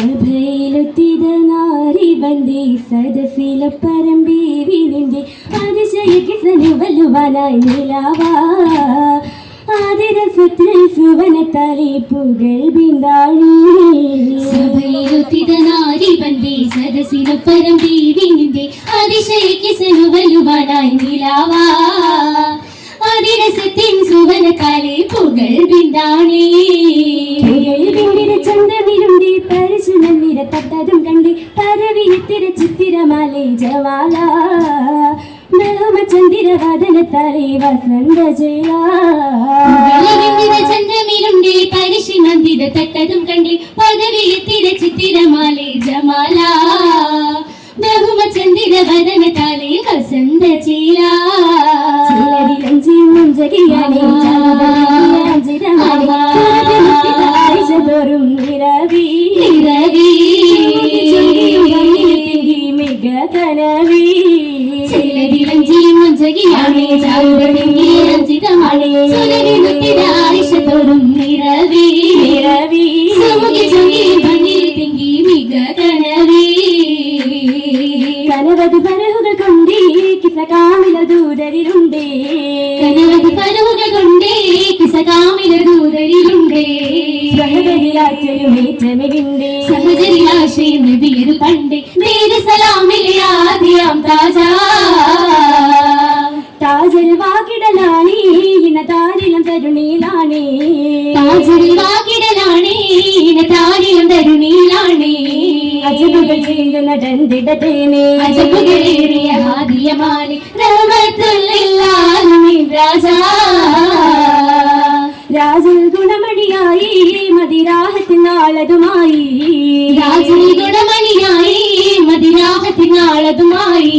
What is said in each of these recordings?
സഭയിലെത്തിത നാരി ബന്ദി സദസിലപ്പരം ബീവി നിന്റെ അതിശയക്ക് സനുവല്ലുവാനായി നിലാവാ. ആതിരസത്തിൽ സുവനത്താലി പുകൾ ബിന്ദാളി. സഭയിലുത്തിത നാരി ബന്ദി സദസ്സിനൊപ്പരം ദേവി നിന്റെ അതിശയക്ക് സനുവലുവാനായി നിലാവാ. അതിരസത്തിൻ പുകൾ ബിന്ദാണേ പുകൾ ബിന്ദിര ചന്തമിരുണ്ടി പരിശുദ്ധ നിര തട്ടതും കണ്ട് പരവിയിത്തിര ചിത്തിരമാലേ ജവാല. ചന്ദ്ര വദനത്താലേ വസന്ത ജയ. ചന്ദ്രമിരുണ്ടി പരിശി നന്ദിത തട്ടതും കണ്ടി പദവിയെത്തിര ചിത്തിരമാലെ ജമാല ബഹുമ ചന്ദ്ര വദന താലേ വസന്ത ചീല ചിലരിലഞ്ചി മുഞ്ചകിയാണേ തോറും ദൂതരിലുണ്ടേ സഹകരിലാറ്റലും ഏറ്റമിവിണ്ടേ സഹചരിലാശയം നബിയൊരു പണ്ട് നേര് സലാമിലെ ആദ്യം താജാ താജൽ വാകിടലാണേ ഇന താരിലും തരുണിയിലാണേ താജരിൽ വാക്കിടലാണേ താരിലും തരുണിയിലാണേ അജബുകൾ ചെയ്തു നടന്നിടതേനേ അജബുകളേറിയ റഹ്മത്തുല്ലാലമീൻ രാജാ. ഗുണമണിയായി മതിരാഹത്തിനാളതുമായി. രാജീ ഗുണമണിയായി മതിരാഹത്തിനാളതുമായി.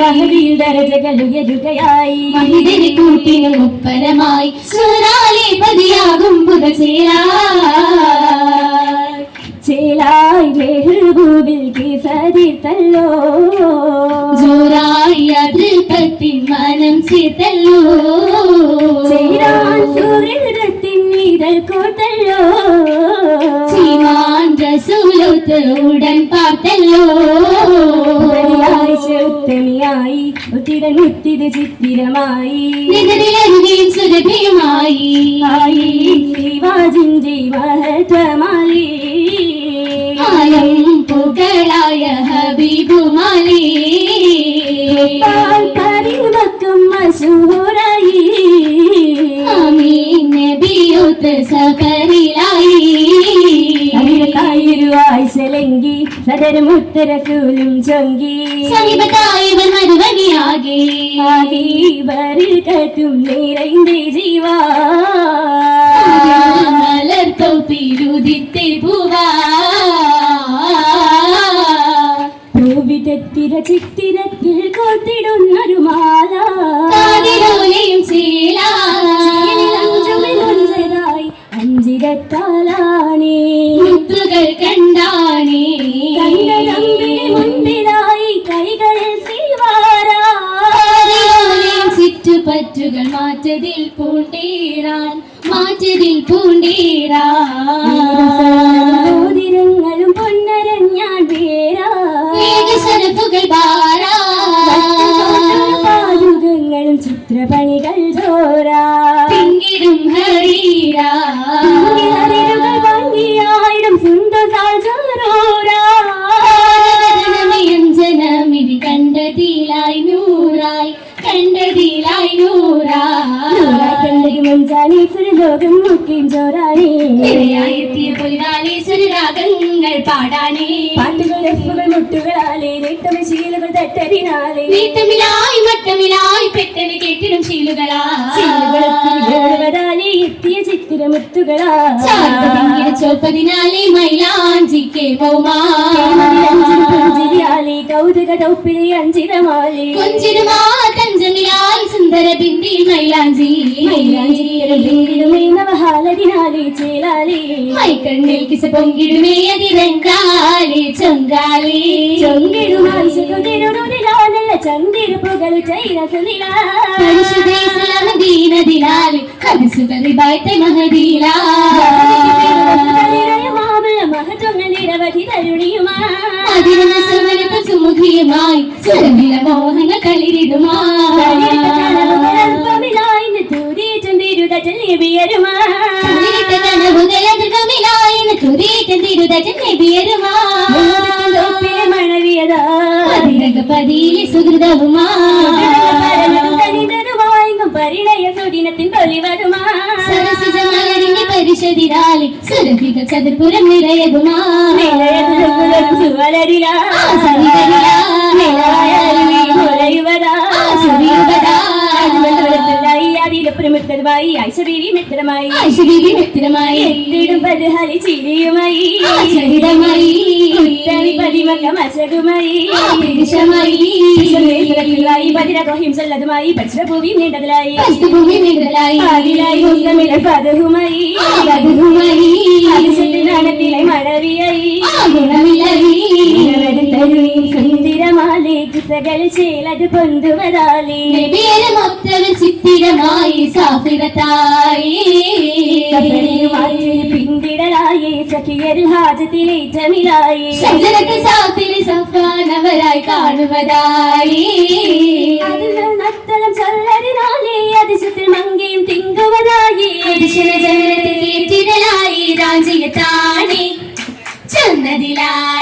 ബഹരിൽ ദരജകളുകയായി മഹിതരി കൂട്ടിനും ഒപ്പരമായി സുരാലി പതിയാകും പുകചേരാ ചേലായി മെഹബൂബിൽ കേസരിത്തല്ലോ ജോറായി അതിർപ്പത്തിൻ മനം ചേർത്തല്ലോ ചേരാൻ നീതൽ കോട്ടല്ലോ. ചീമാൻ റസൂലത്ത് ഉടൻ പാർത്തല്ലോ. ഉത്തമിയായി ഒത്തിടനുത്തിത് ചിത്തിരമായി. നിഴലിലരുകയും സുരഭിയുമായി. ആയി ശിവാജിന്റെ മഹത്വമാലി ആലം പുകളായ ഹബീബുമാലി. പാൽ പരിമക്കും സദരമുത്തരസൂലും ചൊങ്കി. ആകി ബർക്കത്തും നിറൈന്തേ ജീവാ. മലർത്തോപ്പിലുദിത്തെ പൂവാ ഭൂവിധത്തിര മാറ്റതിൽ പൂണ്ടേറാൻ മാറ്റതിൽ പൂണ്ടേറാൻ മോതിരങ്ങളും പൊന്നരഞ്ഞാൻ വേരാ ഏകശരഫുകൾ ബാരാ പാതുകങ്ങളും ചിത്രപണികൾ ചോരാ. ചോരാനേ നിരയായെത്തിയ പൊലിനാളീശ്വര രാഗങ്ങൾ പാടാനേ. പാട്ടുകൾ എഫുകൾ മുട്ടുകളാലേ നേട്ടം ശീലുകൾ തട്ടരിനാലേ നീട്ടമിലായി മട്ടമിലായി പെട്ടെന്ന് കേട്ടിടും ശീലുകളാ. ശീലുകളെ എത്തിയ ചിത്തിരമുത്തുകളാ. ചാർത്തിയ ചോപ്പതിനാലെ മൈലാഞ്ചിക്കെ പോമാ പുഞ്ചിരിയാലേ കൗതുക തൗപ്പിലെ അഞ്ചിതമാലി കൊഞ്ചിരുമാ തഞ്ചമിലായി സുന്ദര ബിന്ദി മൈലാഞ്ചി. മൈലാഞ്ചിരുമേ നവഹാലതിനാലേ ചേലാലേ. മൈക്കണ്ണിൽ കിസ പൊങ്കിടുമേ അതിരങ്കാലി ചൊങ്കാലി. ചൊങ്കിടുമായി ചെറുതിരുതിലാനല്ല ചന്ദിരു പുകൾ ദീനദിലാലി ഹദിസുകൾ റിബായത്തെ മഹദീലാ മഹത്വങ്ങളിര നിരവധി തരുണിയുമാ. അതിരുന്ന സമരത്ത് സുരഭില മോഹന കളിരിടുമാ കളിരിട്ട കനവുകളധികമിലായി തുരീറ്റം നബിയരുമാ സുഹൃതവുമാ പരിണയ സുദിനത്തിൻ തൊലിവരുമാ പരിഷതിരാലി സുരഭിക ചതുർപുരം നിറയതുമാ. സുവലരിലാ പ്രമുഖമായി ഐശ്വരീ മിത്രമായി ഐശ്വര്യ മിത്രമായി എത്തിടും പതുഹലി ചിരിയുമായി. ചരിതമായി ഉത്തരി പതിമക മശകുമായി പുരുഷമായി ായി ഭദ്രഹിംസല്ലതുമായി ഭക്ഷഭൂമി നീണ്ടതിലായി. ഭൂമി നീണ്ടലായി ആദിലായി മുസ്ലിമിലെ പദഹുമായി വധുവുമായി നാണത്തിലെ മഴവിയായി. ഗുണമില്ലായി. സുന്ദരമാലേ കിസകൾ ചേലത് പൊന്തുവതാലേ നബിയരെ ചിത്തിരമായി സാഫിറത്തായി പിന്തിടലായി സഖിയൽ ഹാജത്തിലേറ്റമിലായി ശജനത്തെ സാഫിലെ സഫാനവരായി കാണുവതായി. നത്തലം ചൊല്ലതിനാലേ അതിശത്തിൽ മങ്കയും തിങ്കുവതായി. ജനനത്തിൽ കേറ്റിടലായി രാജ്യത്താണി. ചൊന്നതിലാണി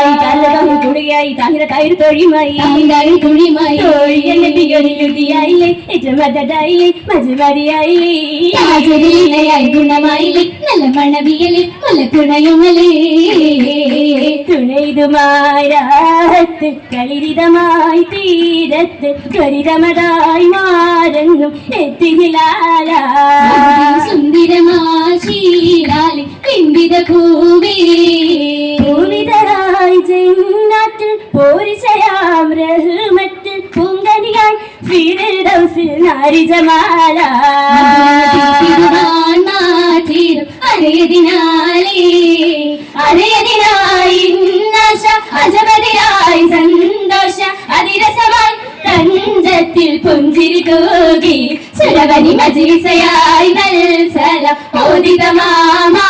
ശീലാലി ഗുണമായില്ലേ നല്ല മണവിയലേ മുലക്കുണയുമലേ തുണൈതുമാരാത്ത് കളിരിതമായി തീരത്ത് ത്വരിതമതായി മാറുന്നു എത്തിഹിലാല സുന്ദരമാശീലാലി പിന്തിത ഭൂവേ ജന്നാത്തിൽ പോരിശയാം റഹ്മത്തിൽ പൂങ്കനിയായി ഫിർദൗസിൽ നാരിജമാല നാട്ടിലും അരയതിനാലേ അരയതിനായി നാശ അജപതിയായി സന്തോഷ അതിരസമായി തഞ്ചത്തിൽ പുഞ്ചിരി തൂകി സുരവനി മജിസയായി മത്സര ഓദിത മാമാ